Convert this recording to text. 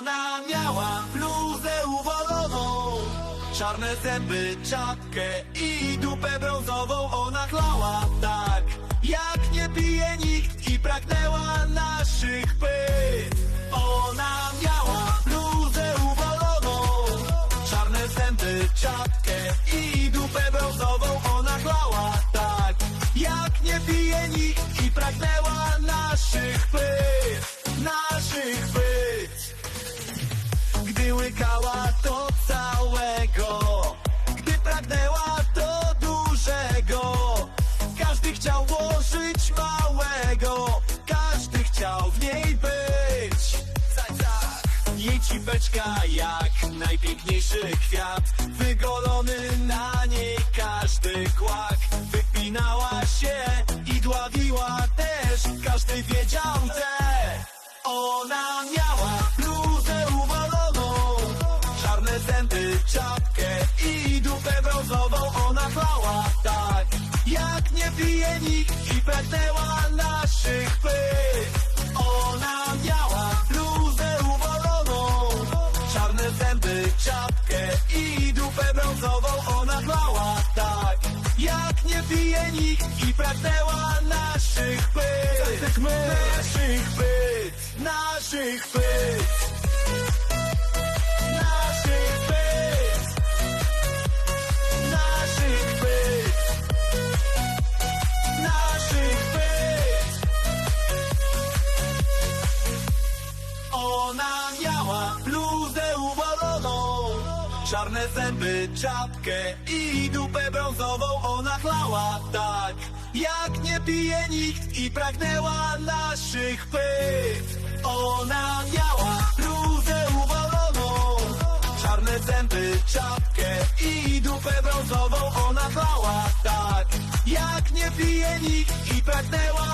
Ona miała bluzę uwaloną Czarne zęby, czapkę i dupę brązową. Ona chlała tak, jak nie pije nikt I pragnęła naszych pyt. Ona miała bluzę uwaloną Czarne zęby, czapkę i dupę brązową. Ona chlała tak, jak nie pije nikt I pragnęła naszych pyt. Naszych pyt gdy łykała to całego. Gdy pragnęła to dużego. Każdy chciał włożyć małego. Każdy chciał w niej być. Jej cipeczka jak najpiękniejszy kwiat. Wygolony na niej każdy kłak Zęby, czapkę i dupę brązową Ona chlała tak, jak nie pije nikt I pragnęła naszych pyt Ona miała bluzę uwaloną Czarne zęby, czapkę i dupę brązową Ona chlała tak, jak nie pije nikt I pragnęła naszych my. Naszych pyt, naszych pyt Czarne zęby, czapkę i dupę brązową Ona chlała tak, jak nie pije nikt I pragnęła naszych pyt. Ona miała bluzę uwaloną Czarne zęby, czapkę i dupę brązową Ona chlała tak, jak nie pije nikt I pragnęła